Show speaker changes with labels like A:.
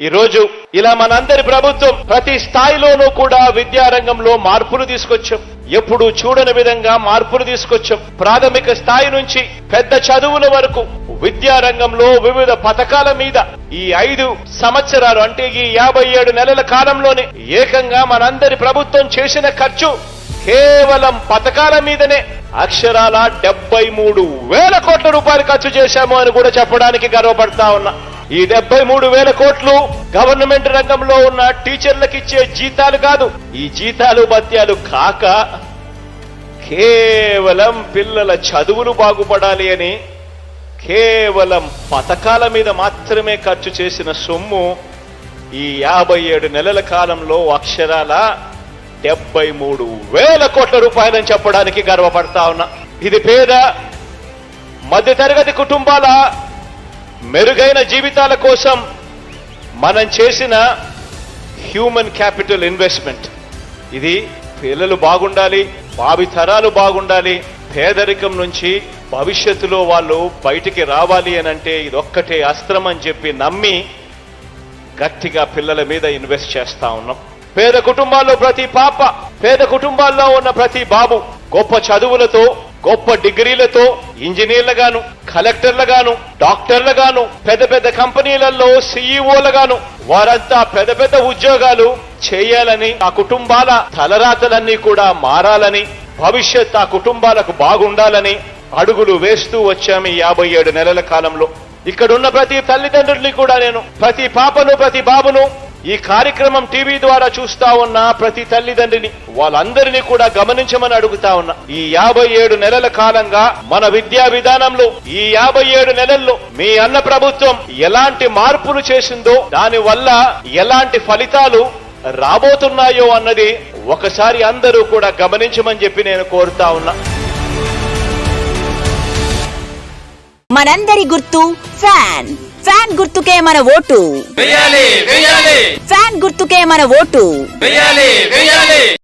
A: ఈ రోజు ఇలా మనందరి ప్రభుత్వం ప్రతి స్థాయిలోనూ కూడా విద్యారంగంలో మార్పులు తీసుకొచ్చాం. ఎప్పుడు చూడని విధంగా మార్పులు తీసుకొచ్చాం. ప్రాథమిక స్థాయి నుంచి పెద్ద చదువుల వరకు విద్యారంగంలో వివిధ పథకాల మీద ఈ ఐదు సంవత్సరాలు అంటే ఈ యాభై ఏడు నెలల కాలంలోనే ఏకంగా మనందరి ప్రభుత్వం చేసిన ఖర్చు కేవలం పథకాల మీదనే అక్షరాల డెబ్బై మూడు వేల కోట్ల రూపాయలు ఖర్చు చేశాము అని కూడా చెప్పడానికి గర్వపడతా ఉన్నా. ఈ డెబ్బై మూడు వేల కోట్లు గవర్నమెంట్ రంగంలో ఉన్న టీచర్లకు ఇచ్చే జీతాలు కాదు. ఈ జీతాలు భత్యాలు కాక కేవలం పిల్లల చదువులు బాగుపడాలి అని కేవలం పథకాల మీద మాత్రమే ఖర్చు చేసిన సొమ్ము ఈ యాభై ఏడు నెలల కాలంలో అక్షరాల డెబ్బై మూడు వేల కోట్ల రూపాయలని చెప్పడానికి గర్వపడతా ఉన్నా. ఇది పేద మధ్యతరగతి కుటుంబాల మెరుగైన జీవితాల కోసం మనం చేసిన హ్యూమన్ క్యాపిటల్ ఇన్వెస్ట్మెంట్. ఇది పిల్లలు బాగుండాలి భావితరాలు బాగుండాలి పేదరికం నుంచి భవిష్యత్తులో వాళ్ళు బయటికి రావాలి అని అంటే ఇదొక్కటే అస్త్రం అని చెప్పి నమ్మి గట్టిగా పిల్లల మీద ఇన్వెస్ట్ చేస్తా ఉన్నాం. పేద కుటుంబాల్లో ప్రతి పాప పేద కుటుంబాల్లో ఉన్న ప్రతి బాబు గొప్ప చదువులతో గొప్ప డిగ్రీలతో ఇంజనీర్లుగాను కలెక్టర్లుగాను డాక్టర్లుగాను పెద్ద పెద్ద కంపెనీలలో సీఈఓలుగాను వారంతా పెద్ద పెద్ద ఉద్యోగాలు చేయాలని ఆ కుటుంబాల తలరాతలన్నీ కూడా మారాలని భవిష్యత్ ఆ కుటుంబాలకు బాగుండాలని అడుగులు వేస్తూ వచ్చాము ఈ యాభై ఏడు నెలల కాలంలో. ఇక్కడున్న ప్రతి తల్లిదండ్రుల్ని కూడా నేను ప్రతి పాపను ప్రతి బాబును ఈ కార్యక్రమం టీవీ ద్వారా చూస్తా ఉన్న ప్రతి తల్లిదండ్రిని వాళ్ళందరినీ కూడా గమనించమని అడుగుతా ఉన్నా. ఈ యాభై ఏడు నెలల కాలంగా మన విద్యా విధానంలో ఈ యాభై ఏడు నెలల్లో మీ అన్న ప్రభుత్వం ఎలాంటి మార్పులు చేసిందో దాని వల్ల ఎలాంటి ఫలితాలు రాబోతున్నాయో అన్నది ఒకసారి అందరూ కూడా గమనించమని చెప్పి నేను కోరుతా ఉన్నా.
B: మనందరి గుర్తు ఫ్యాన్. ఫ్యాన్ గుర్తుకే మన ఓటు. ఫ్యాన్ గుర్తుకే మన ఓటు.